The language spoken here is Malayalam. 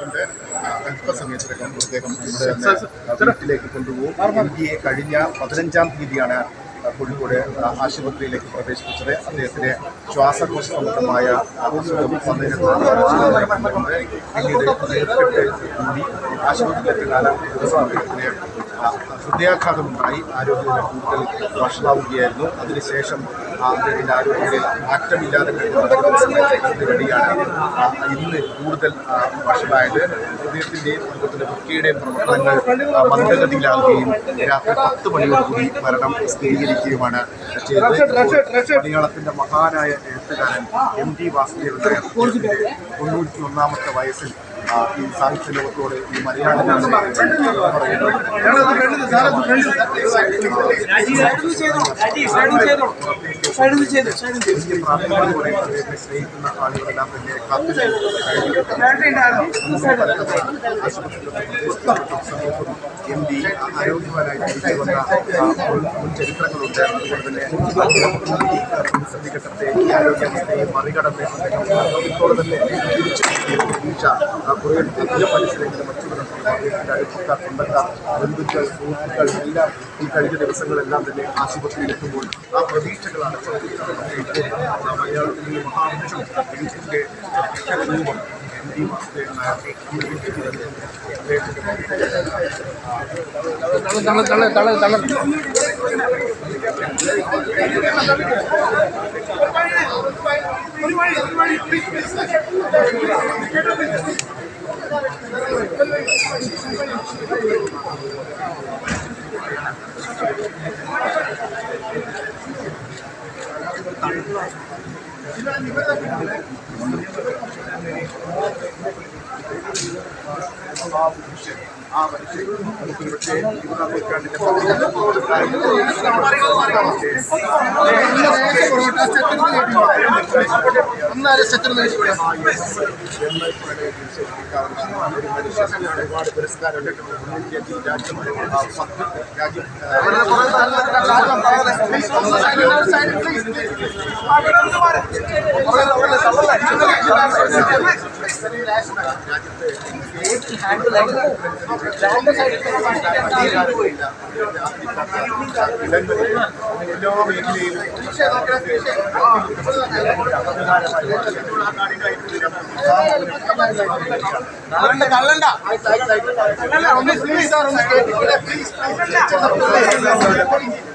കൊണ്ട് അല്പസമയത്തിനകം അദ്ദേഹം വീട്ടിലേക്ക് കൊണ്ടുപോകും. ഇന്ത്യയെ കഴിഞ്ഞ പതിനഞ്ചാം തീയതിയാണ് കോഴിക്കോട് ആശുപത്രിയിലേക്ക് പ്രവേശിപ്പിച്ചത്. അദ്ദേഹത്തിന് ശ്വാസകോശ സംബന്ധമായ അസുഖം പിന്നീട് നേരിട്ട് കൂടി ആശുപത്രിയിലെത്തി ദിവസം അദ്ദേഹത്തിന് ഹൃദയാഘാതമുണ്ടായി. ആരോഗ്യനില കൂടുതൽ വഷളാവുകയായിരുന്നു. അതിനുശേഷം അദ്ദേഹത്തിന്റെ ആരോഗ്യനില മാറ്റമില്ലാതെ വഴിയാണ് ഇന്ന് കൂടുതൽ വഷളായത്. ഹൃദയത്തിന്റെയും അതുപോലെ വൃക്കയുടെയും പ്രവർത്തനങ്ങൾ മന്ദഗതിയിലാവുകയും രാത്രി പത്ത് മണിയോടുകൂടി മരണം സ്ഥിരീകരിക്കുകയുമാണ് ചെയ്തത്. മലയാളത്തിന്റെ മഹാനായ എഴുത്തുകാരൻ എം ടി വാസുദേവന്റെ തൊണ്ണൂറ്റി ഒന്നാമത്തെ വയസ്സിൽ ഈ സാഹിത്യ ലോകത്തോട് ഈ മലയാളം സ്നേഹിക്കുന്ന ആളുകളെല്ലാം തന്നെ എം ഡി ആരോഗ്യവാനായി തിരിച്ചു വന്ന മുൻ ചരിത്രങ്ങളുണ്ട് അതുപോലെ തന്നെ പ്രതിസന്ധി ഘട്ടത്തെ ഈ ആരോഗ്യാവസ്ഥയെ മറികടന്ന് അദ്ദേഹം തന്നെ തിരിച്ചു ആ, കുറേ അധികം മനുഷ്യരെങ്കിലും മറ്റുള്ളവരുടെ അദ്ദേഹത്തിൻ്റെ അടുപ്പക്കാർ സ്വന്തക്കാർ ബന്ധുക്കൾ സുഹൃത്തുക്കൾ എല്ലാം ഈ കഴിഞ്ഞ ദിവസങ്ങളെല്ലാം തന്നെ ആശുപത്രിയിലെത്തുമ്പോൾ ആ പ്രതീക്ഷകളാണ് ഇപ്പോൾ മലയാളത്തിലെ ഈ മഹാവൃക്ഷം എഴുത്തിൻ്റെ രൂപം എം ഡി വാസുദേവൻ നായർ ഈ എഴുത്തിൻ്റെ ആ മനുഷ്യൻ നമുക്ക് പക്ഷേ ഇരുപതാം നൂറ്റാണ്ടിന്റെ ഒരുപാട് പുരസ്കാരം രാജ്യം എല്ലാ മേഖലയിലും കള്ളണ്ട ഒന്ന് പ്ലീസ് സാർ ഒന്ന് കേട്ടില്ല പ്ലീസ് പ്ലീസ്